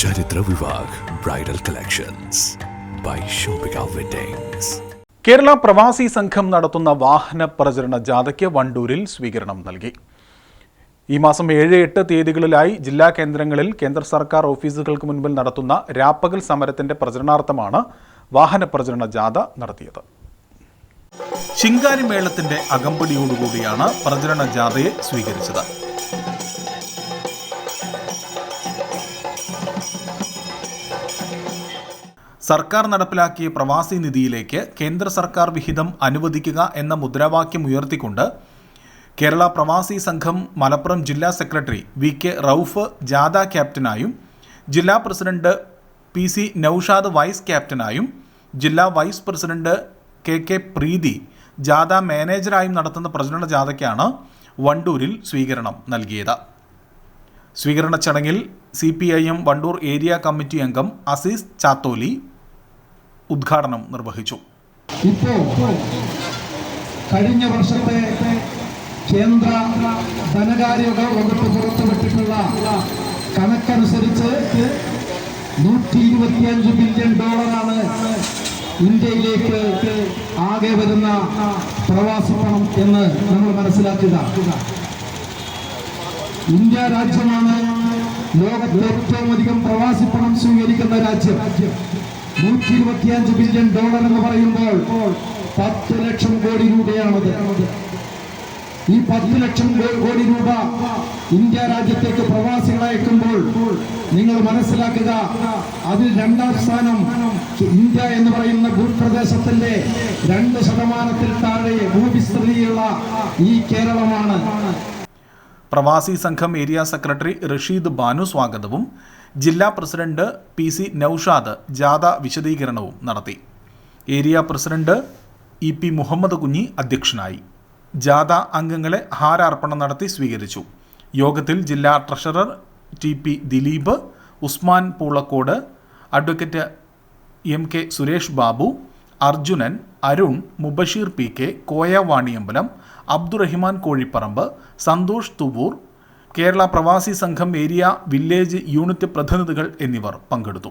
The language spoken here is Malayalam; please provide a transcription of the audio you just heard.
Charithra Vivah bridal collections by Shoppika weddings Kerala Pravasi Sangham നടത്തുന്ന വാഹന പ്രചരണ ജാഥയ്ക്ക് വണ്ടൂരിൽ സ്വീകരണം നൽകി. ഈ മാസം ഏഴ് എട്ട് തീയതികളിലായി ജില്ലാ കേന്ദ്രങ്ങളിൽ കേന്ദ്ര സർക്കാർ ഓഫീസുകൾക്ക് മുൻപിൽ നടത്തുന്ന രാപ്പകൽ സമരത്തിന്റെ പ്രചരണാർത്ഥമാണ് വാഹന പ്രചരണ ജാഥ നടത്തിയത്. ശിങ്കാരിമേളത്തിന്റെ അകമ്പടിയോടുകൂടിയാണ് പ്രചരണ ജാഥയെ സ്വീകരിച്ചത്. സർക്കാർ നടപ്പിലാക്കിയ പ്രവാസി നിധിയിലേക്ക് കേന്ദ്ര സർക്കാർ വിഹിതം അനുവദിക്കുക എന്ന മുദ്രാവാക്യം ഉയർത്തിക്കൊണ്ട് കേരള പ്രവാസി സംഘം മലപ്പുറം ജില്ലാ സെക്രട്ടറി വി കെ റൌഫ് ജാഥ ക്യാപ്റ്റനായും ജില്ലാ president P C Naushad vice ക്യാപ്റ്റനായും ജില്ലാ vice president K K Preethi ജാഥ മാനേജറായും നടത്തുന്ന പ്രചരണ ജാഥയ്ക്കാണ് വണ്ടൂരിൽ സ്വീകരണം നൽകിയത്. സ്വീകരണ ചടങ്ങിൽ C P I M Wandoor area committee അംഗം അസീസ് ചാത്തോലി ഉദ്ഘാടനം നിർവഹിച്ചു. ഇപ്പോ കഴിഞ്ഞ വർഷത്തെ കേന്ദ്ര ധനകാര്യ വകുപ്പ് പുറത്തുവിട്ടിട്ടുള്ള കണക്കനുസരിച്ച് നൂറ്റി ഇരുപത്തിയഞ്ച് ബില്യൺ ഡോളറാണ് ഇന്ത്യയിലേക്ക് ആകെ വരുന്ന പ്രവാസ പണം എന്ന് നമ്മൾ മനസ്സിലാക്കുക. ഇന്ത്യ രാജ്യമാണ് ലോകത്ത് ഏറ്റവും അധികം പ്രവാസി പണം സ്വീകരിക്കുന്ന രാജ്യം. നൂറ്റി ഇരുപത്തിയഞ്ച് ബില്യൺ ഡോളർ എന്ന് പറയുമ്പോൾ പത്ത് ലക്ഷം കോടി രൂപയാണത്. ഈ പത്ത് ലക്ഷം കോടി രൂപ ഇന്ത്യ രാജ്യത്തേക്ക് പ്രവാസികളെ അയക്കുമ്പോൾ നിങ്ങൾ മനസ്സിലാക്കുക അതിൽ രണ്ടാം സ്ഥാനം ഇന്ത്യ എന്ന് പറയുന്ന ഭൂപ്രദേശത്തിന്റെ രണ്ട് ശതമാനത്തിൽ താഴെ ഭൂവിസ്തൃതിയുള്ള ഈ കേരളമാണ്. പ്രവാസി സംഘം ഏരിയ സെക്രട്ടറി റഷീദ് ബാനു സ്വാഗതവും ജില്ലാ പ്രസിഡന്റ് പി സി നൌഷാദ് ജാഥ വിശദീകരണവും നടത്തി. Area president E P Muhammad Kunhi അധ്യക്ഷനായി. ജാഥ അംഗങ്ങളെ ഹാരാർപ്പണം നടത്തി സ്വീകരിച്ചു. യോഗത്തിൽ ജില്ലാ treasurer T P Dileep Usman Poolakode advocate M K Suresh Babu Arjunan Arun Mubashir P K Koya Vaniyambalam Abdurahiman Kozhiparamba Santhosh Thuvvur Kerala Pravasi Sangham area village unit പ്രതിനിധികൾ എന്നിവർ പങ്കെടുത്തു.